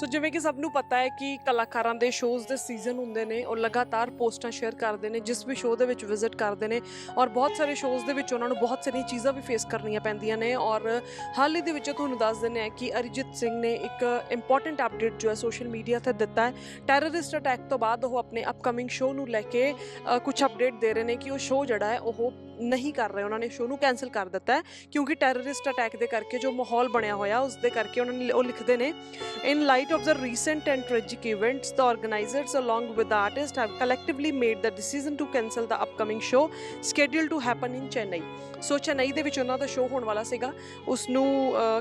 ਸੋ ਜਿਵੇਂ ਕਿ ਸਭ ਨੂੰ ਪਤਾ ਹੈ ਕਿ ਕਲਾਕਾਰਾਂ ਦੇ ਸ਼ੋਜ਼ ਦੇ ਸੀਜ਼ਨ ਹੁੰਦੇ ਨੇ, ਉਹ ਲਗਾਤਾਰ ਪੋਸਟਾਂ ਸ਼ੇਅਰ ਕਰਦੇ ਨੇ, ਜਿਸ ਵੀ ਸ਼ੋਅ ਦੇ ਵਿੱਚ ਵਿਜ਼ਿਟ ਕਰਦੇ ਨੇ, ਔਰ ਬਹੁਤ ਸਾਰੇ ਸ਼ੋਜ਼ ਦੇ ਵਿੱਚ ਉਹਨਾਂ ਨੂੰ ਬਹੁਤ ਸਾਰੀਆਂ ਚੀਜ਼ਾਂ ਵੀ ਫੇਸ ਕਰਨੀਆਂ ਪੈਂਦੀਆਂ ਨੇ, ਔਰ ਹਾਲ ਹੀ ਦੇ ਵਿੱਚ ਤੁਹਾਨੂੰ ਦੱਸ ਦਿੰਦੇ ਹਾਂ ਕਿ ਅਰਿਜੀਤ ਸਿੰਘ ਨੇ ਇੱਕ ਇੰਪੋਰਟੈਂਟ ਅਪਡੇਟ ਜੋ ਹੈ ਸੋਸ਼ਲ ਮੀਡੀਆ ਤੇ ਦਿੱਤਾ ਹੈ। ਟੈਰਰਿਸਟ ਅਟੈਕ ਤੋਂ ਬਾਅਦ ਉਹ ਆਪਣੇ ਅਪਕਮਿੰਗ ਸ਼ੋਅ ਨੂੰ ਲੈ ਕੇ ਕੁਝ ਅਪਡੇਟ ਦੇ ਰਹੇ ਨੇ ਕਿ ਉਹ ਸ਼ੋਅ ਜਿਹੜਾ ਹੈ, ਉਹ ਨਹੀਂ ਕਰ ਰਹੇ, ਉਹਨਾਂ ਨੇ ਸ਼ੋਅ ਨੂੰ ਕੈਨਸਲ ਕਰ ਦਿੱਤਾ ਹੈ, ਕਿਉਂਕਿ ਟੈਰਰਿਸਟ ਅਟੈਕ ਦੇ ਕਰਕੇ ਜੋ ਮਾਹੌਲ ਬਣਿਆ ਹੋਇਆ ਉਸ ਦੇ ਕਰਕੇ ਉਹਨਾਂ ਨੇ ਉਹ ਲਿਖਦੇ ਨੇ ਇਨ In light of the recent and tragic events, the organizers, along with the artist, have collectively made the decision to cancel the upcoming show scheduled to happen in Chennai. ਸੋ ਚੇਨਈ ਦੇ ਵਿੱਚ ਉਹਨਾਂ ਦਾ ਸ਼ੋਅ ਹੋਣ ਵਾਲਾ ਸੀਗਾ। ਉਸ ਨੂੰ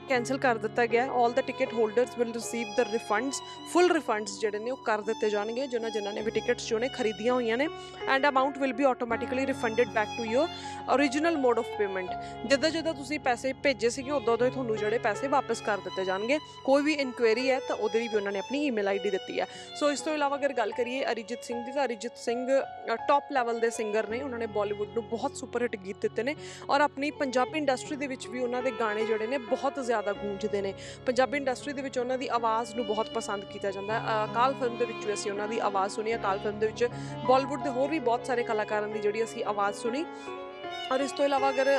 ਕੈਨਸਲ ਕਰ ਦਿੱਤਾ ਗਿਆ। All the ticket holders will receive the refunds full refunds ਜਿਹੜੇ ਨੇ ਉਹ ਕਰ ਦਿੱਤੇ ਜਾਣਗੇ ਜਿਨ੍ਹਾਂ ਜਿਨ੍ਹਾਂ ਨੇ ਵੀ ਟਿਕਟਸ ਜੋ ਨੇ ਖਰੀਦੀਆਂ ਹੋਈਆਂ ਨੇ। And amount will be automatically refunded back to your origignal mode of payment ਜਿੱਦਾਂ ਜਿੱਦਾਂ ਤੁਸੀਂ ਪੈਸੇ ਭੇਜੇ ਸੀਗੇ ਉਦੋਂ ਉਦੋਂ ਹੀ ਤੁਹਾਨੂੰ ਜਿਹੜੇ ਪੈਸੇ ਵਾਪਸ ਕਰ ਦਿੱਤੇ ਜਾਣਗੇ। ਕੋਈ ਵੀ ਇਨਕੁਆਇਰੀ ਹੈ ਤਾਂ ਉਹਦੇ ਲਈ ਵੀ ਉਹਨਾਂ ਨੇ ਆਪਣੀ ਈਮੇਲ ਆਈਡੀ ਦਿੱਤੀ ਹੈ ਸੋ ਇਸ ਤੋਂ ਇਲਾਵਾ ਅਗਰ ਗੱਲ ਕਰੀਏ ਅਰੀਜੀਤ ਸਿੰਘ ਦੀ, ਤਾਂ ਅਰੀਜੀਤ ਸਿੰਘ ਟੌਪ ਲੈਵਲ ਦੇ ਸਿੰਗਰ ਨੇ। ਉਹਨਾਂ ਨੇ ਬਾਲੀਵੁੱਡ ਨੂੰ ਬਹੁਤ ਸੁਪਰ ਹਿੱਟ ਗੀਤ ਦਿੱਤੇ ਨੇ ਔਰ ਆਪਣੀ ਪੰਜਾਬੀ ਇੰਡਸਟਰੀ ਦੇ ਵਿੱਚ ਵੀ ਉਹਨਾਂ ਦੇ ਗਾਣੇ ਜਿਹੜੇ ਨੇ ਬਹੁਤ ਜ਼ਿਆਦਾ ਗੂੰਜਦੇ ਨੇ। ਪੰਜਾਬੀ ਇੰਡਸਟਰੀ ਦੇ ਵਿੱਚ ਉਹਨਾਂ ਦੀ ਆਵਾਜ਼ ਨੂੰ ਬਹੁਤ ਪਸੰਦ ਕੀਤਾ ਜਾਂਦਾ। ਹੈ ਅਕਾਲ ਫਿਲਮ ਦੇ ਵਿੱਚ ਵੀ ਅਸੀਂ ਉਹਨਾਂ ਦੀ ਆਵਾਜ਼ ਸੁਣੀ, ਅਕਾਲ ਫਿਲਮ ਦੇ ਵਿੱਚ ਬਾਲੀਵੁੱਡ ਦੇ ਹੋਰ ਵੀ ਬਹੁਤ ਸਾਰੇ ਕਲਾਕਾਰਾਂ ਦੀ ਜਿਹੜੀ ਅਸੀਂ ਆਵਾਜ਼ ਸੁਣੀ। ਔਰ ਇਸ ਤੋਂ ਇਲਾਵਾ ਅਗਰ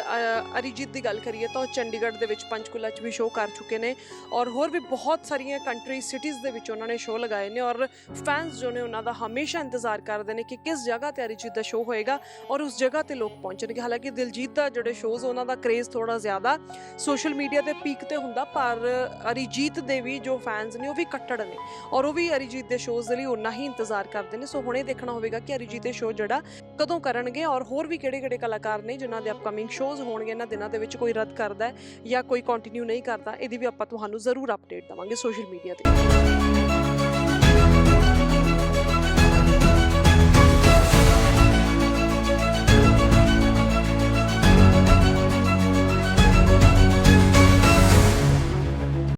ਅਰੀਜੀਤ ਦੀ ਗੱਲ ਕਰੀਏ ਤਾਂ ਉਹ ਚੰਡੀਗੜ੍ਹ ਦੇ ਵਿੱਚ ਪੰਚਕੂਲਾ 'ਚ ਵੀ ਸ਼ੋਅ ਕਰ ਚੁੱਕੇ ਨੇ ਔਰ ਹੋਰ ਵੀ ਬਹੁਤ ਸਾਰੀਆਂ ਕੰਟਰੀ ਸਿਟੀਜ਼ ਦੇ ਵਿੱਚ ਉਹਨਾਂ ਨੇ ਸ਼ੋਅ ਲਗਾਏ ਨੇ ਔਰ ਫੈਨਸ ਜੋ ਨੇ ਉਹਨਾਂ ਦਾ ਹਮੇਸ਼ਾ ਇੰਤਜ਼ਾਰ ਕਰਦੇ ਨੇ ਕਿ ਕਿਸ ਜਗ੍ਹਾ ਤੇ ਅਰੀਜੀਤ ਦਾ ਸ਼ੋਅ ਹੋਏਗਾ ਔਰ ਉਸ ਜਗ੍ਹਾ ਤੇ ਲੋਕ ਪਹੁੰਚਣਗੇ ਹਾਲਾਂਕਿ ਦਿਲਜੀਤ ਦਾ ਜਿਹੜੇ ਸ਼ੋਜ਼ ਉਹਨਾਂ ਦਾ ਕ੍ਰੇਜ਼ ਥੋੜਾ ਜ਼ਿਆਦਾ ਸੋਸ਼ਲ ਮੀਡੀਆ ਤੇ ਪੀਕ ਤੇ ਹੁੰਦਾ ਪਰ ਅਰੀਜੀਤ ਦੇ ਵੀ ਜੋ ਫੈਨਸ ਨੇ ਉਹ ਵੀ ਕੱਟੜ ਨੇ ਔਰ ਉਹ ਵੀ ਅਰੀਜੀਤ ਦੇ ਸ਼ੋਜ਼ ਦੇ ਲਈ ਉਨਾ ਹੀ ਇੰਤਜ਼ਾਰ ਕਰਦੇ ਨੇ। ਸੋ ਹੁਣੇ ਦੇਖਣਾ ਹੋਵੇਗਾ ਕਿ ਅਰੀਜੀਤ ਦੇ ਸ਼ੋਅ ਜਿਹੜਾ ਕਦੋਂ ਕਰਨਗੇ ਔਰ ਹੋਰ ਵੀ ਕਿਹੜੇ-ਕਿਹੜੇ ਕਲਾਕਾਰ ਕਲਾਕਾਰ ਨੇ ਜਿਨ੍ਹਾਂ ਦੇ ਅਪਕਮਿੰਗ ਸ਼ੋਜ਼ ਹੋਣਗੇ, ਇਹਨਾਂ ਦਿਨਾਂ ਦੇ ਵਿੱਚ ਕੋਈ ਰੱਦ ਕਰਦਾ ਹੈ ਜਾਂ ਕੋਈ ਕੰਟੀਨਿਊ ਨਹੀਂ ਕਰਦਾ, ਇਹਦੀ ਵੀ ਆਪਾਂ ਤੁਹਾਨੂੰ ਜ਼ਰੂਰ ਅਪਡੇਟ ਦਵਾਂਗੇ ਸੋਸ਼ਲ ਮੀਡੀਆ ਤੇ।